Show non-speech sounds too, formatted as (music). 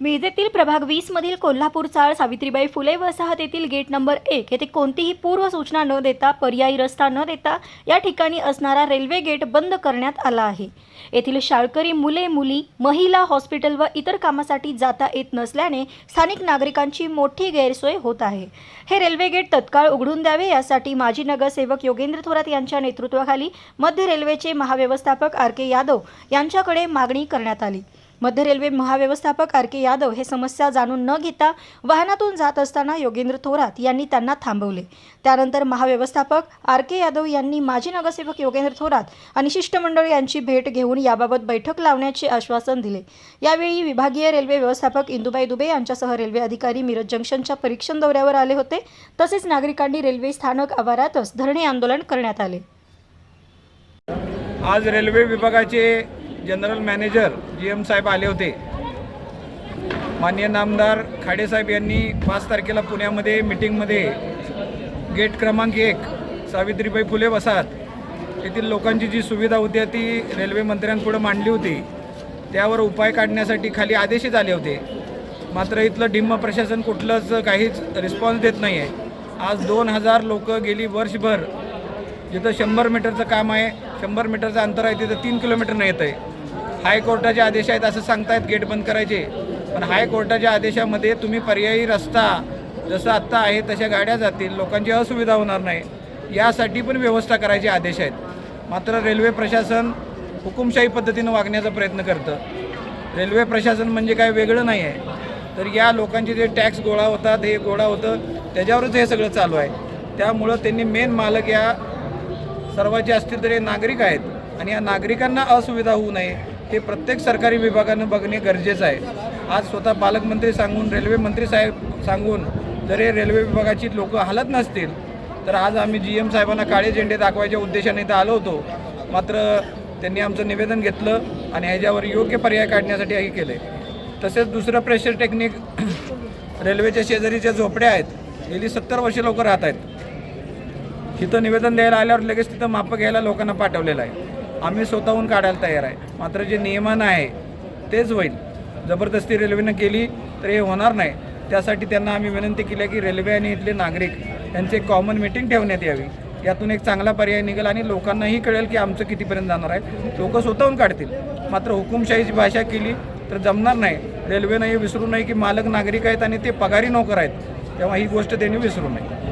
मिरजेतील प्रभाग वीस मधील कोल्हापूर चाळ सावित्रीबाई फुले वसाहत येथील गेट नंबर एक येथे कोणतीही पूर्व सूचना न देता पर्यायी रस्ता न देता या ठिकाणी असणारा रेल्वे गेट बंद करण्यात आला आहे. येथील शाळकरी मुले मुली महिला हॉस्पिटल व इतर कामासाठी जाता येत नसल्याने स्थानिक नागरिकांची मोठी गैरसोय होत आहे. हे रेल्वे गेट तत्काळ उघडून द्यावे यासाठी माजी नगरसेवक योगेंद्र थोरात यांच्या नेतृत्वाखाली मध्य रेल्वेचे महाव्यवस्थापक आर के यादव यांच्याकडे मागणी करण्यात आली. मध्य रेल्वे महाव्यवस्थापक आर के यादव हे समस्या जाणून न घेता वाहनातून जात असताना योगेंद्र थोरात यांनी त्यांना थांबवले. त्यानंतर महाव्यवस्थापक आर के यादव यांनी माजी नगरसेवक योगेंद्र थोरात आणि शिष्टमंडळ यांची भेट घेऊन याबाबत बैठक लावण्याचे आश्वासन दिले. यावेळी विभागीय रेल्वे व्यवस्थापक इंदुबाई दुबे यांच्यासह रेल्वे अधिकारी मिरज जंक्शनच्या परीक्षण दौऱ्यावर आले होते. तसेच नागरिकांनी रेल्वे स्थानक आवारातच धरणे आंदोलन करण्यात आले. आज रेल्वे विभागाचे जनरल मॅनेजर जी एम साहेब आले होते. माननीय नामदार खाडेसाहेब यांनी पाच तारखेला पुण्यामध्ये मिटिंगमध्ये गेट क्रमांक एक सावित्रीबाई फुले वसाहत येथील लोकांची जी सुविधा होती ती रेल्वे मंत्र्यांपुढे मांडली होती. त्यावर उपाय काढण्यासाठी खाली आदेशच आले होते. मात्र इथलं डिम्म प्रशासन कुठलंच काहीच रिस्पॉन्स देत नाही आहे आज दोन हजार लोक गेली वर्षभर जिथं शंभर मीटरचं काम आहे शंभर मीटरचं अंतर आहे तिथं तीन किलोमीटरनं येतं आहे हायकोर्टाचे आदेश आहेत असं सांगतायत गेट बंद करायचे. पण हायकोर्टाच्या आदेशामध्ये तुम्ही पर्यायी रस्ता जसं आत्ता आहे तशा गाड्या जातील लोकांची असुविधा होणार नाही. यासाठी पण व्यवस्था करायचे आदेश आहेत. मात्र रेल्वे प्रशासन हुकुमशाही पद्धतीनं वागण्याचा प्रयत्न करतं. रेल्वे प्रशासन म्हणजे काय वेगळं नाही आहे. तर या लोकांचे जे टॅक्स गोळा होतात हे गोळा होतं त्याच्यावरच हे सगळं चालू आहे. त्यामुळं त्यांनी मेन मालक या सर्वात असतील तर हे नागरिक आहेत. आणि या नागरिकांना असुविधा होऊ नये हे प्रत्येक सरकारी विभागानं बघणे गरजेचं आहे. आज स्वतः पालकमंत्री सांगून रेल्वे मंत्री साहेब सांगून जर हे रेल्वे विभागाची लोक हालत नसतील तर आज आम्ही जी एम साहेबांना काळे झेंडे दाखवायच्या उद्देशाने इथं आलो होतो. मात्र त्यांनी आमचं निवेदन घेतलं आणि ह्याच्यावर योग्य पर्याय काढण्यासाठी हे केले. तसेच दुसरं प्रेशर टेक्निक (clears throat) रेल्वेच्या शेजारीच्या झोपड्या आहेत. गेली सत्तर वर्ष लोक राहत आहेत. तिथं निवेदन द्यायला आल्यावर लगेच तिथं मापं घ्यायला लोकांना पाठवलेलं आहे. आम्ही स्वतःहून काढायला तयार आहे. मात्र जे नियमन आहे तेच होईल. जबरदस्ती रेल्वेनं केली तर हे होणार नाही. त्यासाठी त्यांना आम्ही विनंती केली आहे की रेल्वे आणि इथले नागरिक यांचे कॉमन मिटिंग ठेवण्यात यावी. यातून एक चांगला पर्याय निघेल आणि लोकांनाही कळेल की आमचं कितीपर्यंत जाणार आहे. लोक स्वतःहून काढतील. मात्र हुकुमशाहीची भाषा केली तर जमणार नाही. रेल्वेनं हे विसरू नये की मालक नागरिक आहेत आणि ते पगारी नोकर आहेत. तेव्हा ही गोष्ट त्यांनी विसरू नये.